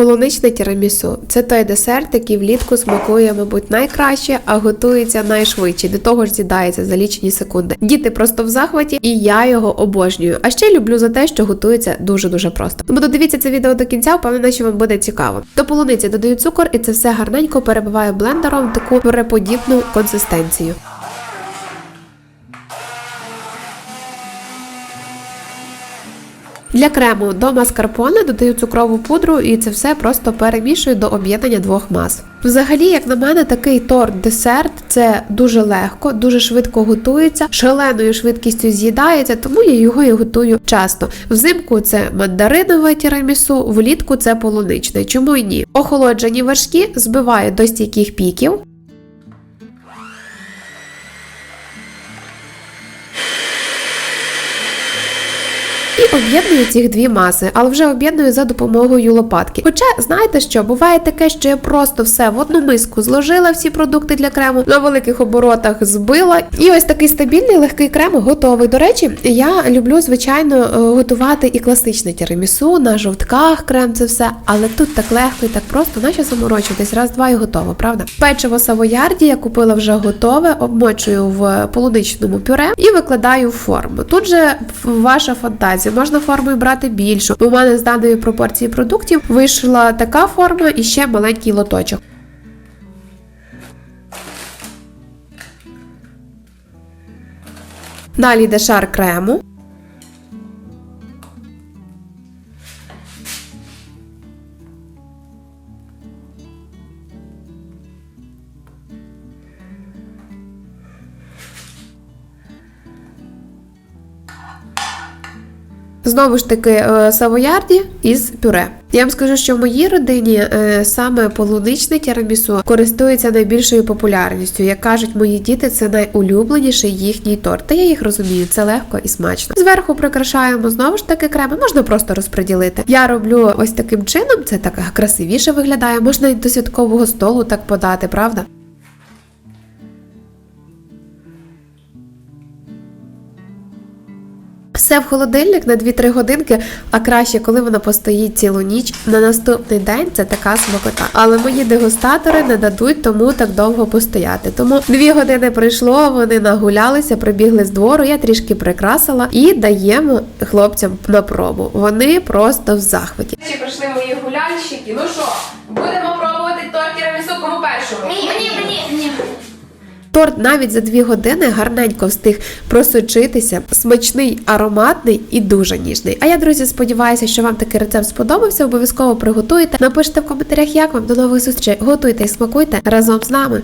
Полуничне тірамісу це той десерт, який влітку смакує, мабуть, найкраще, а готується найшвидше. До того ж з'їдається за лічені секунди. Діти просто в захваті, і я його обожнюю. А ще люблю за те, що готується дуже дуже просто. Тому додивіться це відео до кінця, впевнена, що вам буде цікаво. До полуниці додаю цукор, і це все гарненько перебиваю блендером в таку пюреподібну консистенцію. Для крему до маскарпоне додаю цукрову пудру і це все просто перемішую до об'єднання двох мас. Взагалі, як на мене, такий торт-десерт це дуже легко, дуже швидко готується, шаленою швидкістю з'їдається, тому я його і готую часто. Взимку це мандаринове тірамісу, влітку це полуничне. Чому й ні? Охолоджені вершки збиваю до стійких піків. І об'єдную ці дві маси, але вже об'єдную за допомогою лопатки. Хоча, знаєте що, буває таке, що я просто все в одну миску зложила всі продукти для крему, на великих оборотах збила. І ось такий стабільний легкий крем готовий. До речі, я люблю, звичайно, е, готувати і класичне тірамісу, на жовтках крем, це все, але тут так легко і так просто, наче заморочуватись, раз-два і готово, правда? Печиво савоярді я купила вже готове, обмочую в полуничному пюре і викладаю в форму. Тут же ваша фантазія, можна формою брати більшу. У мене з даної пропорції продуктів вийшла така форма і ще маленький лоточок. Далі йде шар крему. Знову ж таки, е, савоярді із пюре. Я вам скажу, що в моїй родині е, саме полуничне тірамісу користується найбільшою популярністю. Як кажуть мої діти, це найулюбленіший їхній торт. Та я їх розумію, це легко і смачно. Зверху прикрашаємо знову ж таки креми, можна просто розподілити. Я роблю ось таким чином, це так красивіше виглядає. Можна і до святкового столу так подати, правда? Все в холодильник на 2-3 годинки, а краще, коли вона постоїть цілу ніч. На наступний день це така смакота. Але мої дегустатори не дадуть тому так довго постояти. Тому 2 години пройшло, вони нагулялися, прибігли з двору, я трішки прикрасила і даємо хлопцям на пробу. Вони просто в захваті. Чи прийшли мої гуляльщики? Ну що, будемо пробувати торт тірамісу кому першому? Мені, мені, мені. Торт навіть за 2 години гарненько встиг просочитися, смачний, ароматний і дуже ніжний. А я, друзі, сподіваюся, що вам такий рецепт сподобався. Обов'язково приготуйте. Напишіть в коментарях, як вам до нових зустрічей. Готуйте і смакуйте разом з нами.